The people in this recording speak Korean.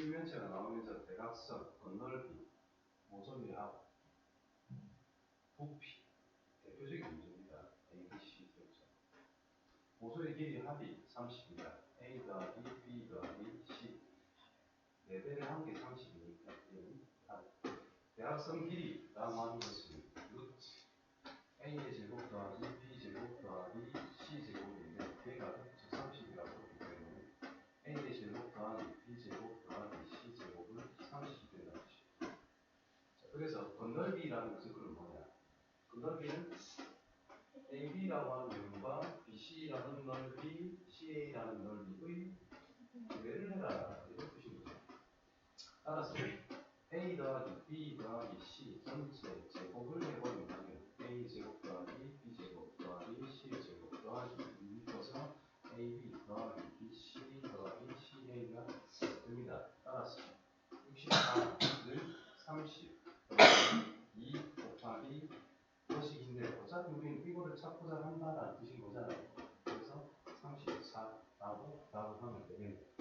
평면체가 나오면서 대각선, 건넓이, 모서리 합, 부피 대표적인 문제입니다. A, B, C 기억자. 모서리 길이 합이 30입니다. A 더하기 B 더하기 C. 4배를 한 게 30이니까 얘는 합. 대각선 길이 라고 하는 것은 루트 A의 제곱 더하기 B 제곱 더하기 C 제곱인데 얘가 루트 30이라고 했기 때문에 A의 제곱 더하기 B 제곱 더하기 C 제곱은 30이 된다는 뜻이에요. 자, 그래서 건넓이라는 것은 그럼 뭐냐? 건넓이는 AB라고 하는 면과 BC라는 넓이, CA라는 넓이의 비례를 해라 이런 뜻인 거죠. 따라서 A 더하기 B 더하기 C 전체 제곱을 해버린다면 A 제곱 더하기 B 제곱 더하기 C 제곱 더하기 2 묶어서 AB 더하기 BC 더하기 CA가 됩니다. 따라서 64는 30 더하기 2 곱하기 우리는 이거를 찾고자 한다는 뜻인 거잖아요. 그래서 34라고 답을 하면 되겠네요.